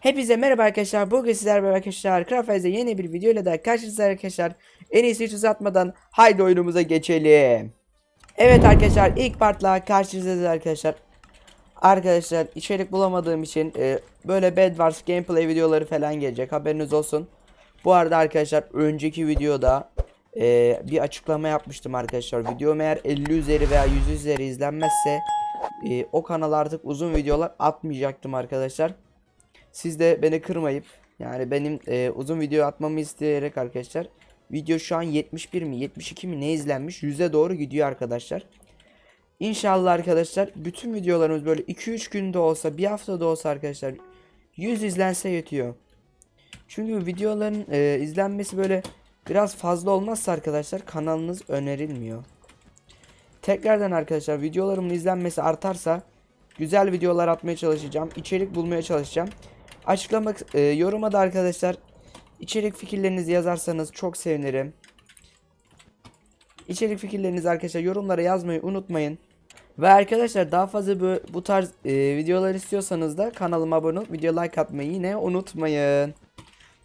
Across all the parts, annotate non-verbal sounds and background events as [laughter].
Hepinize merhaba arkadaşlar. Bugün sizlerle beraber arkadaşlar Craftwise'de yeni bir video ile daha karşınızda arkadaşlar. En iyisi hiç uzatmadan haydi oyunumuza geçelim. Evet arkadaşlar ilk partla karşınızdayız arkadaşlar. Arkadaşlar içerik bulamadığım için e, böyle Bed Wars gameplay videoları falan gelecek haberiniz olsun. Bu arada arkadaşlar önceki videoda e, bir açıklama yapmıştım arkadaşlar. Videom eğer 50 üzeri veya 100 üzeri izlenmezse e, o kanala artık uzun videolar atmayacaktım arkadaşlar. Siz de beni kırmayıp yani benim e, uzun video atmamı isteyerek arkadaşlar video şu an 71 mi 72 mi ne izlenmiş 100'e doğru gidiyor arkadaşlar. İnşallah arkadaşlar bütün videolarımız böyle 2-3 günde olsa bir haftada olsa arkadaşlar 100 izlense yetiyor. Çünkü videoların e, izlenmesi böyle biraz fazla olmazsa arkadaşlar kanalınız önerilmiyor. Tekrardan arkadaşlar videolarımın izlenmesi artarsa güzel videolar atmaya çalışacağım. içerik bulmaya çalışacağım. Açıklamak e, yoruma da arkadaşlar içerik fikirlerinizi yazarsanız çok sevinirim. İçerik fikirlerinizi arkadaşlar yorumlara yazmayı unutmayın. Ve arkadaşlar daha fazla bu, bu tarz e, videolar istiyorsanız da kanalıma abone olup video like atmayı yine unutmayın.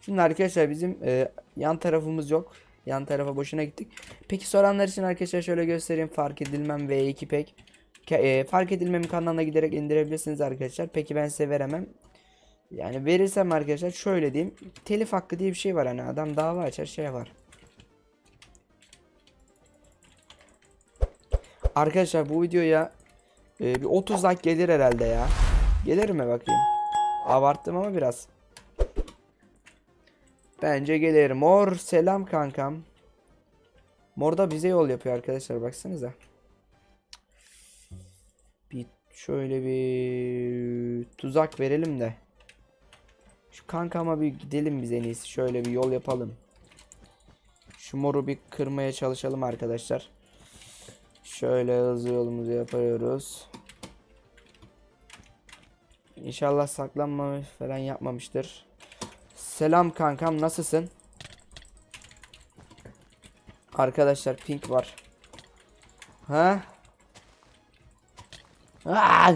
Şimdi arkadaşlar bizim e, yan tarafımız yok. Yan tarafa boşuna gittik. Peki soranlar için arkadaşlar şöyle göstereyim. Fark edilmem V2 pek. E, fark edilmem kanalına giderek indirebilirsiniz arkadaşlar. Peki ben size veremem. Yani verirsem arkadaşlar şöyle diyeyim. Telif hakkı diye bir şey var hani adam dava açar şey var. Arkadaşlar bu videoya e, bir 30 like gelir herhalde ya. Gelir mi bakayım? Abarttım ama biraz. Bence gelir. Mor selam kankam. Mor da bize yol yapıyor arkadaşlar baksanıza. Bir şöyle bir tuzak verelim de. Şu kankama bir gidelim biz en iyisi. Şöyle bir yol yapalım. Şu moru bir kırmaya çalışalım arkadaşlar. Şöyle hızlı yolumuzu yapıyoruz. İnşallah saklanma falan yapmamıştır. Selam kankam nasılsın? Arkadaşlar pink var. Ha? Aa!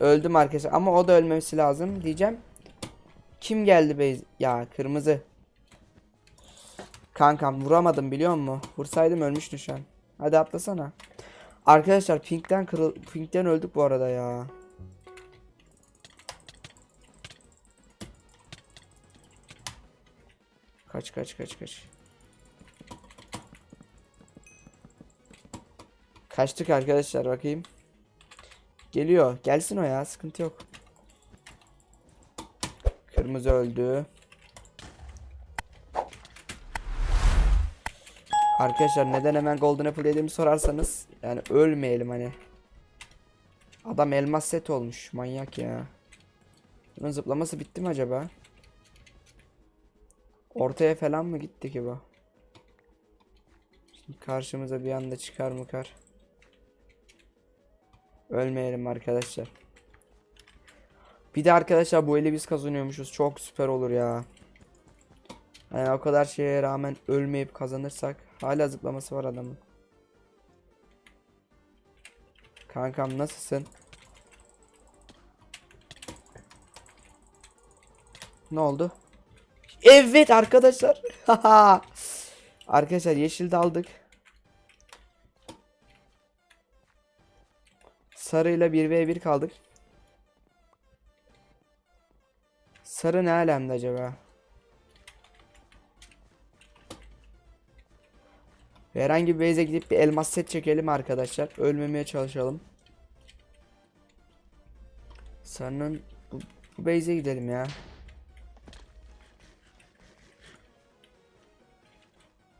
Öldüm arkadaşlar ama o da ölmemesi lazım diyeceğim. Kim geldi bey? Ya kırmızı. Kankam vuramadım biliyor musun? Vursaydım ölmüştün şu an. Hadi atlasana. Arkadaşlar pinkten kırıl pinkten öldük bu arada ya. Kaç kaç kaç kaç. Kaçtık arkadaşlar bakayım. Geliyor. Gelsin o ya. Sıkıntı yok. Kırmızı öldü. Arkadaşlar neden hemen Golden Apple dediğimi sorarsanız yani ölmeyelim hani. Adam elmas set olmuş. Manyak ya. Bunun zıplaması bitti mi acaba? Ortaya falan mı gitti ki bu? Şimdi karşımıza bir anda çıkar mı kar? Ölmeyelim arkadaşlar. Bir de arkadaşlar bu eli biz kazanıyormuşuz. Çok süper olur ya. Yani o kadar şeye rağmen ölmeyip kazanırsak hala zıplaması var adamın. Kankam nasılsın? Ne oldu? Evet arkadaşlar. [laughs] arkadaşlar yeşil aldık. Sarıyla 1v1 kaldık. Sarı ne alemde acaba? Herhangi bir base'e gidip bir elmas set çekelim arkadaşlar. Ölmemeye çalışalım. Sarının bu, bu base'e gidelim ya.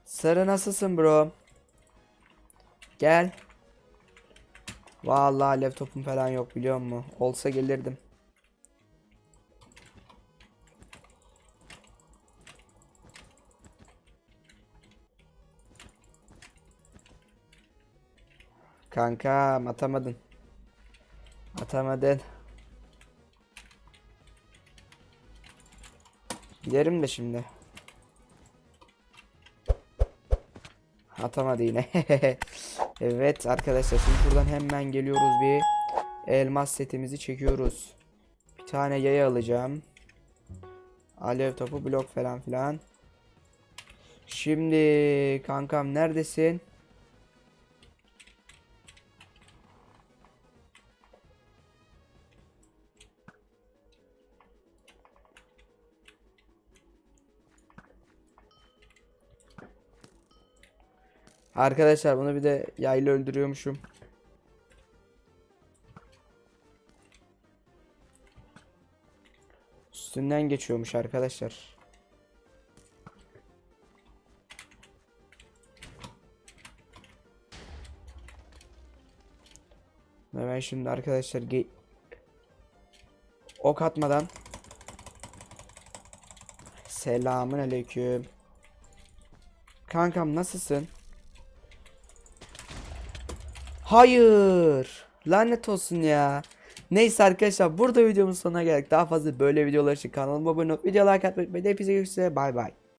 Sarı nasılsın bro? Gel. Vallahi laptopum falan yok biliyor musun? Olsa gelirdim. Kanka atamadın. Atamadın. Giderim de şimdi. Atamadı yine. [laughs] evet arkadaşlar şimdi buradan hemen geliyoruz bir elmas setimizi çekiyoruz. Bir tane yaya alacağım. Alev topu blok falan filan. Şimdi kankam neredesin? Arkadaşlar bunu bir de yayla öldürüyormuşum. Üstünden geçiyormuş arkadaşlar. Ve ben şimdi arkadaşlar ok atmadan Selamun aleyküm. Kankam nasılsın? Hayır. Lanet olsun ya. Neyse arkadaşlar burada videomuz sonuna geldik. Daha fazla böyle videolar için kanalıma abone olup video like atmayı unutmayın. Hepinize görüşürüz. Bay bay.